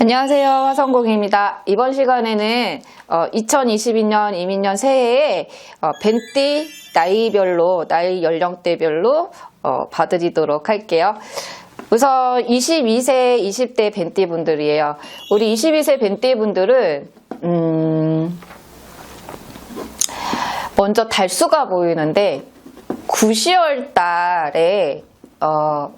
안녕하세요. 화성공입니다. 이번 시간에는 2022년 이민년 새해에 어, 벤띠 나이별로, 나이 연령대별로 어, 봐드리도록 할게요. 우선 22세, 20대 벤띠 분들이에요. 우리 22세 벤띠 분들은, 음, 먼저 달수가 보이는데, 9시월 달에, 어,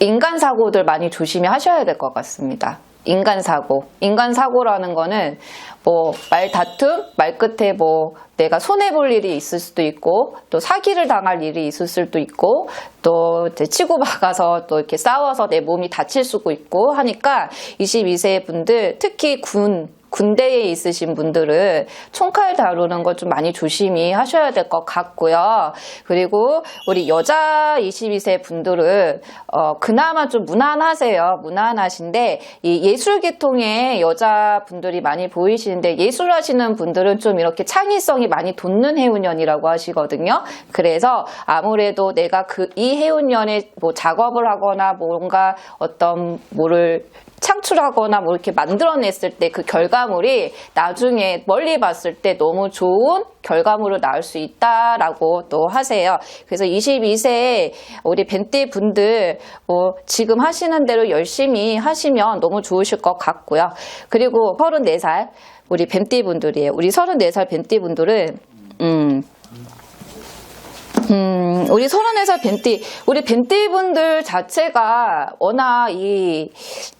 인간 사고들 많이 조심히 하셔야 될 것 같습니다. 인간 사고. 인간 사고라는 거는 뭐 말 다툼, 말 끝에 뭐 내가 손해 볼 일이 있을 수도 있고 또 사기를 당할 일이 있을 수도 있고 또 이제 치고 박아서 또 이렇게 싸워서 내 몸이 다칠 수도 있고 하니까 22세 분들 특히 군 군대에 있으신 분들은 총칼 다루는 거좀 많이 조심히 하셔야 될 것 같고요. 그리고 우리 여자 22세 분들은 어, 그나마 좀 무난하세요. 무난하신데 이 예술 계통의 여자 분들이 많이 보이시는데 예술 하시는 분들은 좀 이렇게 창의성이 많이 돋는 해운년이라고 하시거든요. 그래서 아무래도 내가 그 이 해운년에 뭐 작업을 하거나 뭔가 어떤 뭐를 창출하거나 뭐 이렇게 만들어냈을 때 그 결과물이 나중에 멀리 봤을 때 너무 좋은 결과물을 낳을 수 있다라고 또 하세요. 그래서 22세 우리 벤띠 분들 뭐 지금 하시는 대로 열심히 하시면 너무 좋으실 것 같고요. 그리고 34살 우리 벤띠 분들이에요. 우리 34살 벤띠 분들은 음 음, 우리 34살 벤띠, 우리 벤띠 분들 자체가 워낙 이,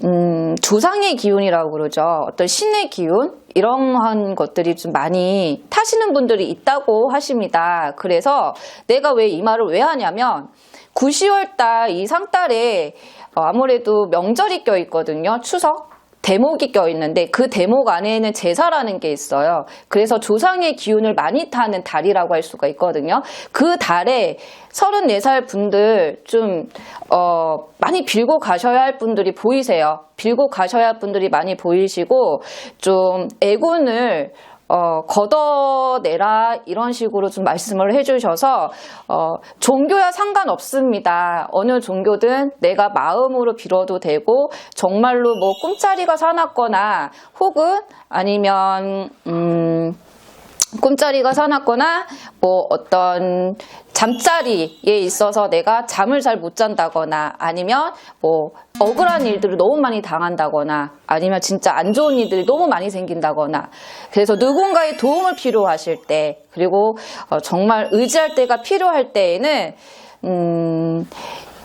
음, 조상의 기운이라고 그러죠. 어떤 신의 기운? 이러한 것들이 좀 많이 타시는 분들이 있다고 하십니다. 그래서 내가 왜 이 말을 왜 하냐면, 9시월 달 이 상달에 어, 아무래도 명절이 껴 있거든요. 추석. 대목이 껴 있는데 그 대목 안에는 제사라는 게 있어요. 그래서 조상의 기운을 많이 타는 달이라고 할 수가 있거든요. 그 달에 34살 분들 좀, 어, 많이 빌고 가셔야 할 분들이 보이세요. 빌고 가셔야 할 분들이 많이 보이시고 좀 애군을 어, 걷어내라 이런 식으로 좀 말씀을 해주셔서 어, 종교야 상관없습니다. 어느 종교든 내가 마음으로 빌어도 되고 정말로 뭐 꿈자리가 사놨거나 혹은 아니면 음, 꿈자리가 사놨거나 뭐 어떤 잠자리에 있어서 내가 잠을 잘 못 잔다거나 아니면 뭐 억울한 일들을 너무 많이 당한다거나 아니면 진짜 안 좋은 일들이 너무 많이 생긴다거나 그래서 누군가의 도움을 필요하실 때 그리고 어, 정말 의지할 때가 필요할 때에는 음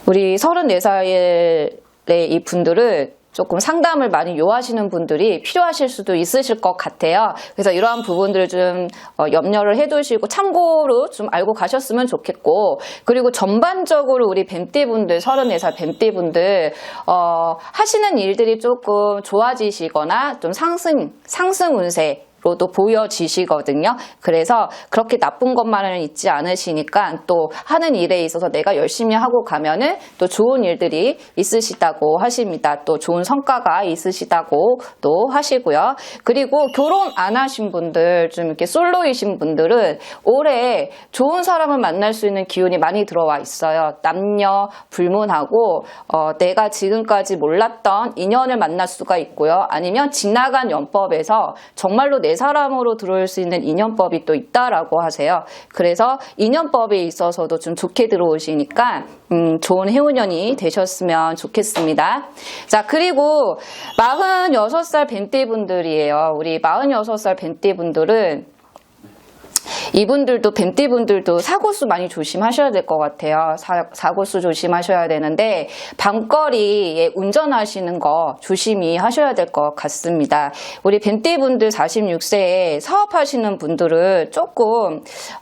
우리 34살의 이 분들은 조금 상담을 많이 요하시는 분들이 필요하실 수도 있으실 것 같아요. 그래서 이러한 부분들을 좀 어, 염려를 해두시고 참고로 좀 알고 가셨으면 좋겠고 그리고 전반적으로 우리 뱀띠분들 34살 뱀띠분들 어, 하시는 일들이 조금 좋아지시거나 좀 상승 상승 운세 로도 보여지시거든요. 그래서 그렇게 나쁜 것만은 있지 않으시니까 또 하는 일에 있어서 내가 열심히 하고 가면은 또 좋은 일들이 있으시다고 하십니다. 또 좋은 성과가 있으시다고 또 하시고요. 그리고 결혼 안 하신 분들 좀 이렇게 솔로이신 분들은 올해 좋은 사람을 만날 수 있는 기운이 많이 들어와 있어요. 남녀 불문하고 어, 내가 지금까지 몰랐던 인연을 만날 수가 있고요. 아니면 지나간 연법에서 정말로 내 사람으로 들어올 수 있는 인연법이 또 있다라고 하세요. 그래서 인연법에 있어서도 좀 좋게 들어오시니까 음, 좋은 해운년이 되셨으면 좋겠습니다. 자, 그리고 46살 벤띠 분들이에요. 우리 46살 벤띠 분들은 이분들도 뱀띠 분들도 사고수 많이 조심하셔야 될 것 같아요. 사, 고수 조심하셔야 되는데 밤거리에 운전하시는 거 조심히 하셔야 될 것 같습니다. 우리 뱀띠 분들 46세에 사업하시는 분들은 조금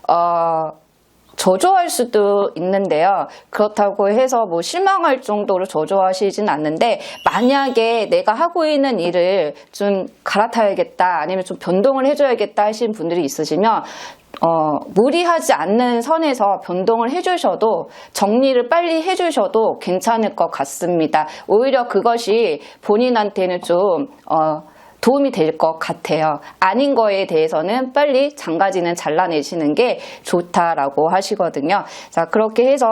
어, 저조할 수도 있는데요. 그렇다고 해서 뭐 실망할 정도로 저조하시진 않는데 만약에 내가 하고 있는 일을 좀 갈아타야겠다 아니면 좀 변동을 해줘야겠다 하신 분들이 있으시면 어, 무리하지 않는 선에서 변동을 해주셔도 정리를 빨리 해주셔도 괜찮을 것 같습니다. 오히려 그것이 본인한테는 좀 어, 도움이 될 것 같아요. 아닌 거에 대해서는 빨리 장가지는 잘라내시는 게 좋다라고 하시거든요. 자, 그렇게 해서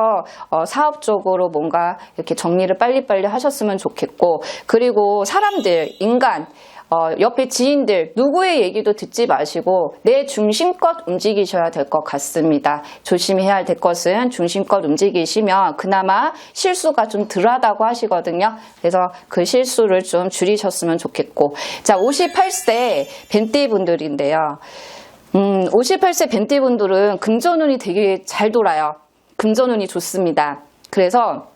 어, 사업적으로 뭔가 이렇게 정리를 빨리빨리 하셨으면 좋겠고, 그리고 사람들, 인간, 어, 옆에 지인들 누구의 얘기도 듣지 마시고 내 중심껏 움직이셔야 될 것 같습니다. 조심해야 될 것은 중심껏 움직이시면 그나마 실수가 좀 덜하다고 하시거든요. 그래서 그 실수를 좀 줄이셨으면 좋겠고 자 58세 벤띠 분들인데요. 음, 58세 벤띠 분들은 금전운이 되게 잘 돌아요. 금전운이 좋습니다. 그래서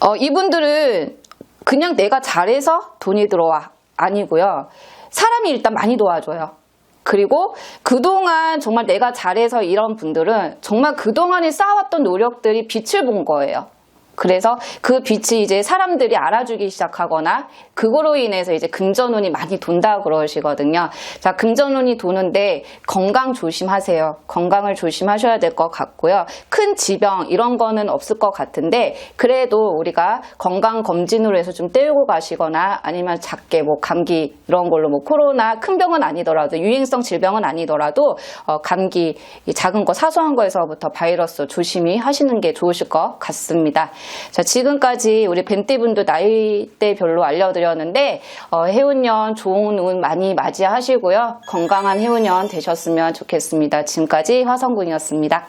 어, 이분들은 그냥 내가 잘해서 돈이 들어와. 아니고요. 사람이 일단 많이 도와줘요. 그리고 그동안 정말 내가 잘해서 이런 분들은 정말 그동안에 쌓아왔던 노력들이 빛을 본 거예요. 그래서 그 빛이 이제 사람들이 알아주기 시작하거나 그거로 인해서 이제 금전운이 많이 돈다 그러시거든요. 자, 금전운이 도는데 건강 조심하세요. 건강을 조심하셔야 될 것 같고요. 큰 지병 이런 거는 없을 것 같은데 그래도 우리가 건강 검진으로 해서 좀 떼우고 가시거나 아니면 작게 뭐 감기 이런 걸로 뭐 코로나 큰 병은 아니더라도 유행성 질병은 아니더라도 어, 감기 이 작은 거 사소한 거에서부터 바이러스 조심히 하시는 게 좋으실 것 같습니다. 자, 지금까지 우리 뱀띠분들 나이대별로 알려드렸는데, 어, 해운년 좋은 운 많이 맞이하시고요. 건강한 해운년 되셨으면 좋겠습니다. 지금까지 화성군이었습니다.